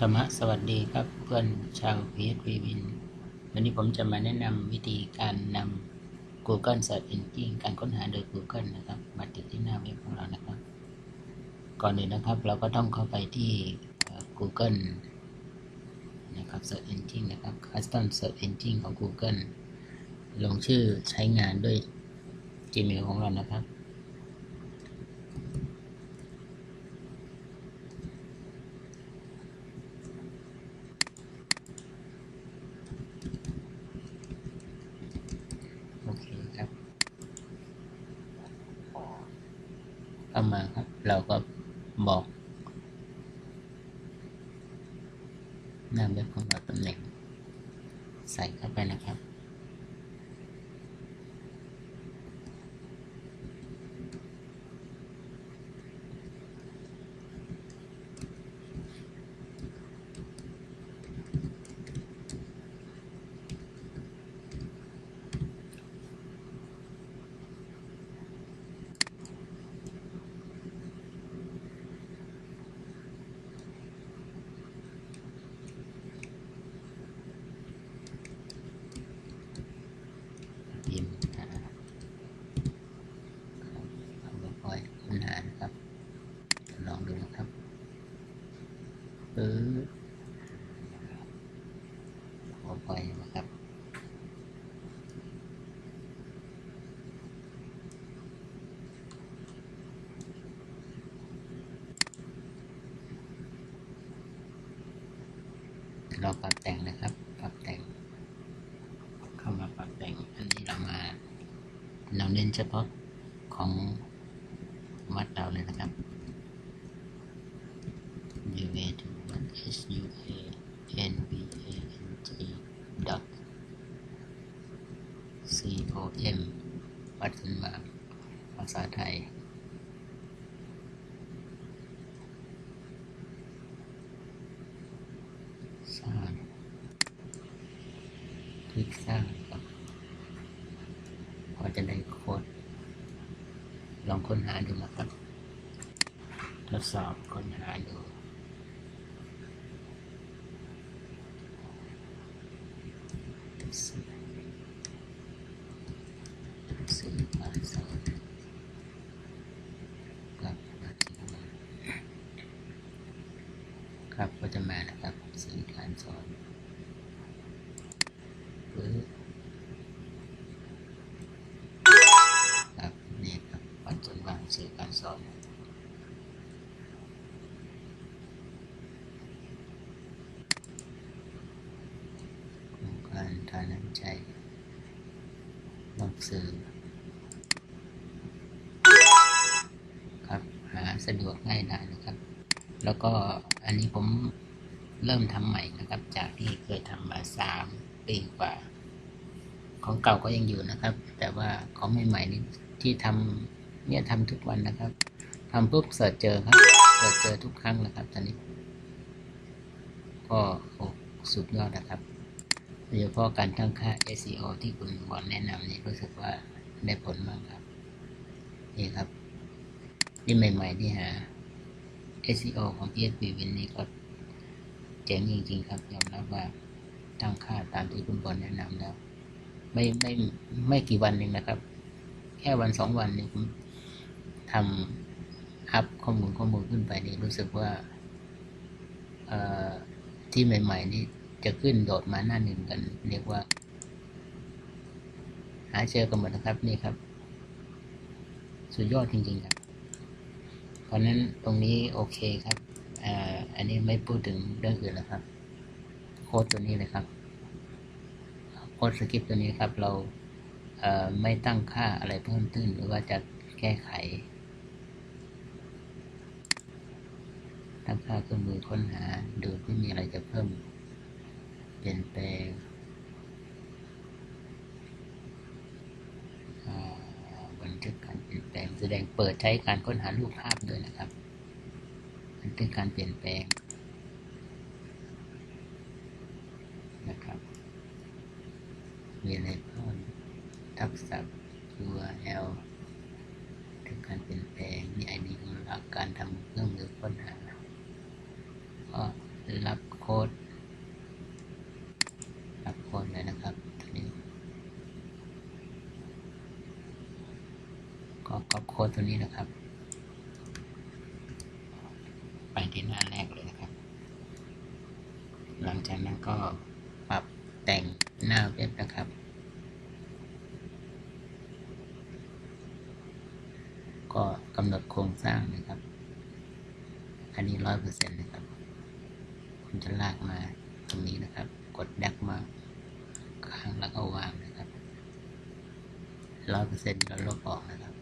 ธรรมะสวัสดีครับเพื่อนชาว PHP Win วันนี้ผมจะมาแนะนำวิธีการนำ Google Search Engine การค้นหาโดย Google นะครับ มาติดที่หน้าเว็บของเรานะครับ ก่อนอื่นนะครับ เราก็ต้องเข้าไปที่ Google นะครับ Search Engine นะครับ Custom Search Engine ของ Google ลงชื่อใช้งานด้วย Gmail ของเรานะครับ โอเคครับเข้า มาครับ เราก็บอกหน้าเว็บของเราตำแหน่งใส่เข้าไปนะครับ พิมพ์หาเอาไปปล่อยค้นหานะครับ ลองดูนะครับปื้อ หัวปนะครับเราปรับแต่งนะครับ ปรับแต่ง เข้ามาปรับแต่ง อันนี้เรามา เราเน้นเฉพาะของวัดเราเลยนะครับ u a to s u a n o m วัดขึ้นมาภาษาไทย สร้างคลิกสร้างครับพอจะได้โค้ดลองค้นหาดูนะครับ ทดสอบค้นหาดูสื่อภาษาครับครับก็จะมานะครับ สอการสอนครับนี่ครับปัจจุบันสื่อการสอนโครงการทานน้ำใจนอกสื่อครับหาสะดวกง่ายได้นะครับ แล้วก็อันนี้ผม เริ่มทำใหม่นะครับ จากที่เคยทำมาสามปีกว่า ของเก่าก็ยังอยู่นะครับ แต่ว่าของใหม่ๆนี่ที่ทำเนี่ยทำทุกวันนะครับทำปุ๊บเสิร์ชเจอครับเสิร์ชเจอทุกครั้งนะครับตอนนี้ก็โอ้สุดยอดนะครับโดยเฉพาะการตั้งค่า SEO ที่คุณบอลแนะนำนี่รู้สึกว่าได้ผลมากครับ นี่ครับ นี่ใหม่ ๆ ที่หา SEO ของ PHP Win นี่ก็ เจ๋งจริง ๆ ครับยอมรับว่าตั้งค่าตามที่คุณบอลแนะนำแล้ว ไม่ไม่ไม่กี่วันเองนะครับ แค่วันสองวันนี่ยผมทำอัพข้อมูลข้อมูลขึ้นไปนี่รู้สึกว่าที่ใหม่ ๆ นี่จะขึ้นโดดมาหน้าหนึ่งกัน เรียกว่า หาเจอกันหมดนะครับนี่ครับ สุดยอดจริง ๆ ครับ เพราะนั้นตรงนี้โอเคครับ อ่าอันนี้ไม่พูดถึงเรื่องอื่นแล้วครับ โค้ดตัวนี้เลยครับ โค้ดสคริปต์ตัวนี้ครับ เราเไม่ตั้งค่าอะไรเพิ่มขึ้นหรือว่าจะแก้ไข ตั้งค่าเครื่องมือค้นหา ดูไม่มีอะไรจะเพิ่ม เปลี่ยนแปลงบันทึกการเปลี่ยนแปลงแสดงเปิดใช้การค้นหารูปภาพด้วยนะครับ บันการเปลี่ยนแปลงนะครับ มีอะไรเพิ่มทักษะ URL ถึงการเปลี่ยนแปลงมีไอดีของหลักการทำเครื่องมือค้นหาก็รับโค้ดรับโค้ดเลยนะครับตัวนี้ก็ก๊อปโค้ดตัวนี้นะครับ ไปที่หน้าแรกเลยนะครับ หลังจากนั้นก็ปรับแต่งหน้าเว็บนะครับ ก็กำหนดโครงสร้างนะครับ อันนี้ร้อยเปอร์เซ็นต์นะครับ คุณจะลากมาตรงนี้นะครับ กดแดกมาค้างแล้วก็วางนะครับร้อยเปอร์เซ็นต์เราลบออกนะครับ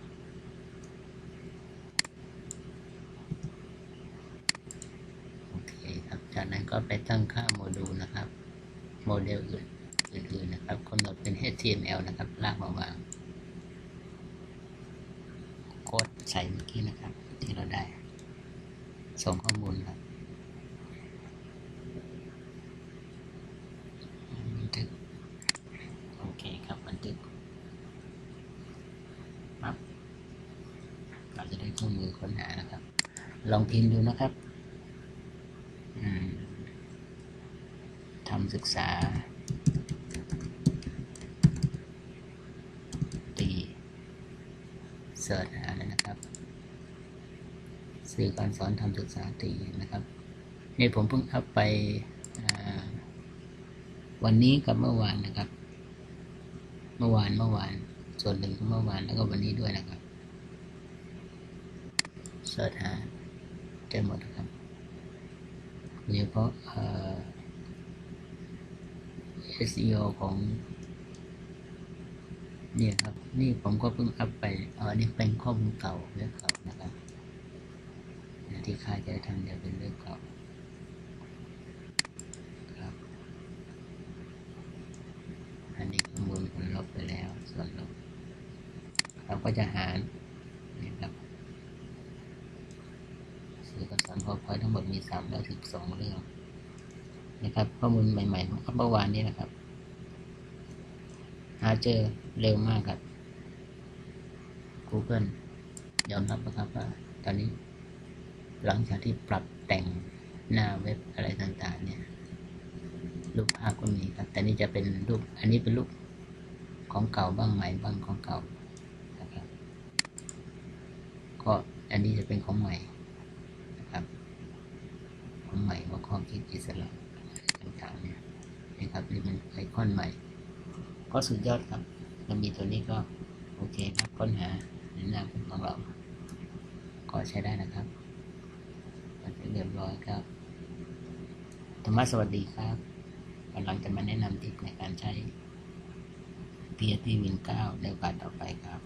โอเคครับ จา ก็ไปตั้งค่าโมดูลนะครับ โมเดลอื่นอื่นๆนะครับกำหนดเป็น HTML นะครับ ลากมาวางโค้ดใส่เมื่อกี้นะครับ ที่เราได้ ส่งข้อมูลครับบันทึกโอเคครับบันทึกปั๊บเราจะได้เครื่องมือค้นหานะครับ ลองพิมพ์ดูนะครับ อืมทำ ศึกษา ตีเสิร์ชหาเลยนะครับ สื่อการสอนทำศึกษาตีนะครับ นี่ผมเพิ่งอัพไปวันนี้กับเมื่อวานนะครับ เมื่อวานเมื่อวาน ส่วนหนึ่งก็เมื่อวานแล้วก็วันนี้ด้วยนะครับเสิร์ชหาเจอหมดนะครับโดยเฉพาะเอ่อ SEO ของเนี่ยครับ นี่ผมก็เพิ่งอัพไปเออนี่เป็นข้อมูลเก่าเรื่องเก่านะครับนะที่ค่าจะทำเดี๋ยวเป็นเรื่องเก่าครับอันนี้ข้อมูลผมลบไปแล้ว ส่วนลบเราก็จะหาเนี่ครับสื่อการสอนพอพอยทั้งหมดมีสามร้อยสิบสองเรื่อง นะครับ ข้อมูลใหม่ ๆ ของเมื่อวานนี้นะครับ หาเจอเร็วมากครับ Google ยอมรับนะครับว่าตอนนี้ หลังจากที่ปรับแต่งหน้าเว็บอะไรต่างๆ เนี่ย รูปภาพก็มีครับ แต่นี่จะเป็นรูป อันนี้เป็นรูปของเก่าบ้างใหม่บ้างของเก่านะครับ ก็อันนี้จะเป็นของใหม่นะครับ ของใหม่ว่าข้อคิดอิสระ ต่างๆเนี่ยนะครับนี่เป็นไอคอนใหม่ ก็สุดยอดครับเรามีตัวนี้ก็โอเคครับค้นหาในหน้าของเรา ก็ใช้ได้นะครับมันเป็นเรียบร้อยครับธรรมะสวัสดีครับกำลังจะมาแนะนำทิปในการใช้ PHP Win 9ในโอกาสต่อไปครับ